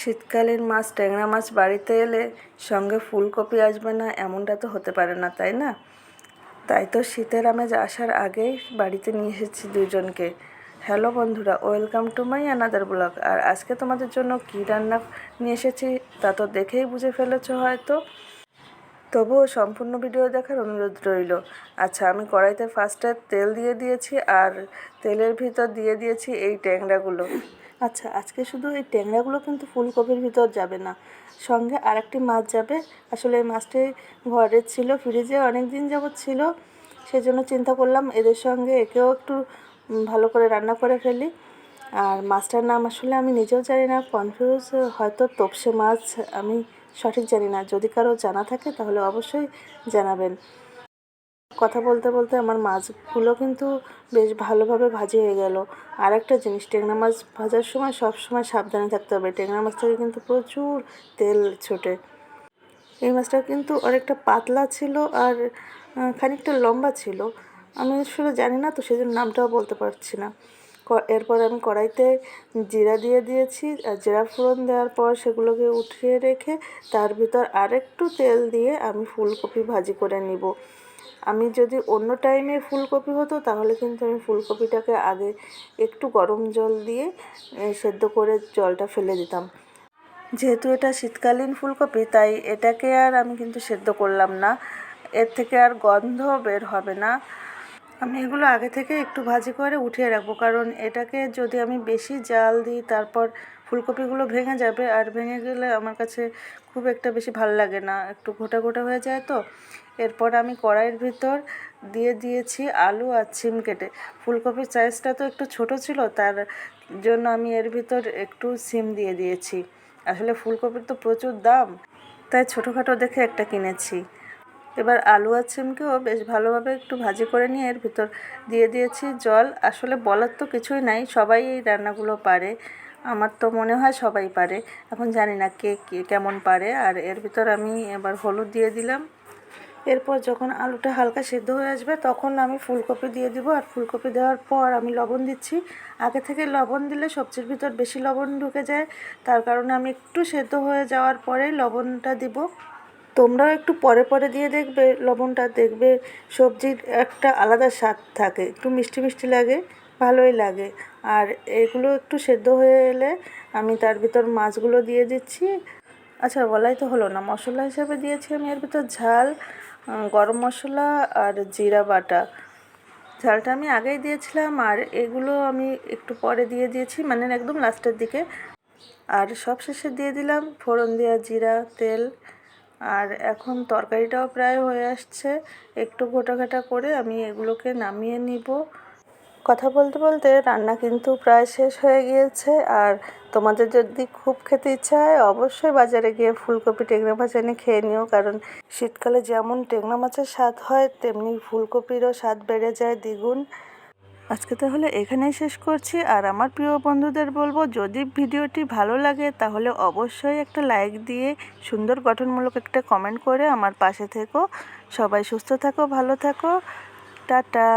শীতকালীন মাছ, ট্যাংরা মাছ বাড়িতে এলে সঙ্গে ফুলকপি আসবে না, এমনটা তো হতে পারে না, তাই না? তাই তো শীতের আমেজ আসার আগেই বাড়িতে নিয়ে এসেছি দুজনকে। হ্যালো বন্ধুরা, welcome to my another blog. আর আজকে তোমাদের জন্য কী রান্না নিয়ে এসেছি, তা তো দেখেই বুঝে ফেলেছো হয়তো। তবুও সম্পূর্ণ ভিডিও দেখার অনুরোধ রইল। আচ্ছা আমি কড়াইতে ফার্স্টে তেল দিয়ে দিয়েছি, আর তেলের ভিতর দিয়ে দিয়েছি এই ট্যাংরাগুলো। আচ্ছা আজকে শুধু এই ট্যাংরাগুলো কিন্তু ফুলকপির ভিতর যাবে না। সঙ্গে আরেকটি মাছ যাবে। আসলে এই মাছটি ঘরে ছিল, ফ্রিজে অনেক দিন যাবৎ ছিল। সেজন্য চিন্তা করলাম এদের সঙ্গে একেও একটু ভালো করে রান্না করে ফেলি। আর মাছটার নাম আসলে আমি নিজেও জানি না কনফিউজ হয়তো তপসে মাছ, আমি সঠিক জানি না। যদি কারও জানা থাকে তাহলে অবশ্যই জানাবেন। কথা বলতে বলতে আমার মাছগুলো কিন্তু বেশ ভালোভাবে ভাজি হয়ে গেল। আর একটা জিনিস ট্যাংরা মাছ ভাজার সময় সব সময় সাবধানে থাকতে হবে। ট্যাংরা মাছ থেকে কিন্তু প্রচুর তেল ছোটে। এই মাছটা কিন্তু অনেকটা পাতলা ছিল আর খানিকটা লম্বা ছিল। আমি আসলে জানি না, তো সেজন্য নামটাও বলতে পারছি না। এরপর আমি কড়াইতে জিরা দিয়ে দিয়েছি। আর জিরা ফোড়ন দেওয়ার পর সেগুলোকে উঠিয়ে রেখে তার ভিতর আরেকটু তেল দিয়ে আমি ফুলকপি ভাজি করে নিব। আমি যদি অন্য টাইমে ফুলকপি হতো, তাহলে কিন্তু আমি ফুলকপিটাকে আগে একটু গরম জল দিয়ে সেদ্ধ করে জলটা ফেলে দিতাম। যেহেতু এটা শীতকালীন ফুলকপি, তাই এটাকে আর আমি কিন্তু সেদ্ধ করলাম না। এর থেকে আর গন্ধ বের হবে না। আমি এগুলো আগে থেকে একটু ভাজি করে উঠিয়ে রাখব, কারণ এটাকে যদি আমি বেশি জাল দিই, তারপর ফুলকপিগুলো ভেঙে যাবে, আর ভেঙে গেলে আমার কাছে খুব একটা বেশি ভালো লাগে না। একটু গোটা গোটা হয়ে যায় তো। এরপর আমি কড়াইয়ের ভিতর দিয়ে দিয়েছি আলু আর সিম কেটে। ফুলকপির সাইজটা তো একটু ছোট ছিল, তার জন্য আমি এর ভিতর একটু সিম দিয়ে দিয়েছি। আসলে ফুলকপির তো প্রচুর দাম, তাই ছোটোখাটো দেখে একটা কিনেছি। এবার আলু আর সিমকেও বেশ ভালোভাবে একটু ভাজি করে নিয়ে এর ভিতর দিয়ে দিয়েছি জল। আসলে বলার তো কিছুই নাই, সবাই এই রান্নাগুলো পারে। আমার তো মনে হয় সবাই পারে। এখন জানি না কে কেমন পারে। আর এর ভিতর আমি এবার হলুদ দিয়ে দিলাম। এরপর যখন আলুটা হালকা সেদ্ধ হয়ে আসবে, তখন আমি ফুলকপি দিয়ে দিব। আর ফুলকপি দেওয়ার পর আমি লবণ দিচ্ছি। আগে থেকে লবণ দিলে সবজির ভিতর বেশি লবণ ঢুকে যায়। তার কারণে আমি একটু সেদ্ধ হয়ে যাওয়ার পরে লবণটা দিব। তোমরাও একটু পরে পরে দিয়ে দেখবে। লবণটা দেখবে সবজির একটা আলাদা স্বাদ থাকে। একটু মিষ্টি মিষ্টি লাগে। ভালোই লাগে। আর এগুলো একটু সেদ্ধ হয়ে এলে আমি তার ভিতর মাছগুলো দিয়ে দিচ্ছি। আচ্ছা বলাই তো হলো না। মশলা হিসাবে দিয়েছি আমি এর ভিতর ঝাল গরম মশলা আর জিরা বাটা। ঝালটা আমি আগেই দিয়েছিলাম আর এগুলো আমি একটু পরে দিয়ে দিয়েছি মানে একদম লাস্টের দিকে। আর সব শেষে দিয়ে দিলাম ফোড়ন দেওয়া জিরা, তেল। আর এখন তরকারিটাও প্রায় হয়ে আসছে। একটু ঘোটাঘাটা করে আমি এগুলোকে নামিয়ে নিব। কথা বলতে বলতে রান্না কিন্তু প্রায় শেষ হয়ে গিয়েছে। আর তোমাদের যদি খুব খেতে ইচ্ছা হয়, অবশ্যই বাজারে গিয়ে ফুলকপি, টেংরা মাছ এনে খেয়ে নিও। কারণ শীতকালে যেমন টেংরা মাছের স্বাদ হয়, তেমনি ফুলকপিরও স্বাদ বেড়ে যায় দ্বিগুণ। আজকে তাহলে এখানেই শেষ করছি। আর আমার প্রিয় বন্ধুদের বলব, যদি ভিডিওটি ভালো লাগে, তাহলে অবশ্যই একটা লাইক দিয়ে সুন্দর গঠনমূলক একটা কমেন্ট করে আমার পাশে থেকো। সবাই সুস্থ থাকো, ভালো থাকো। টাটা।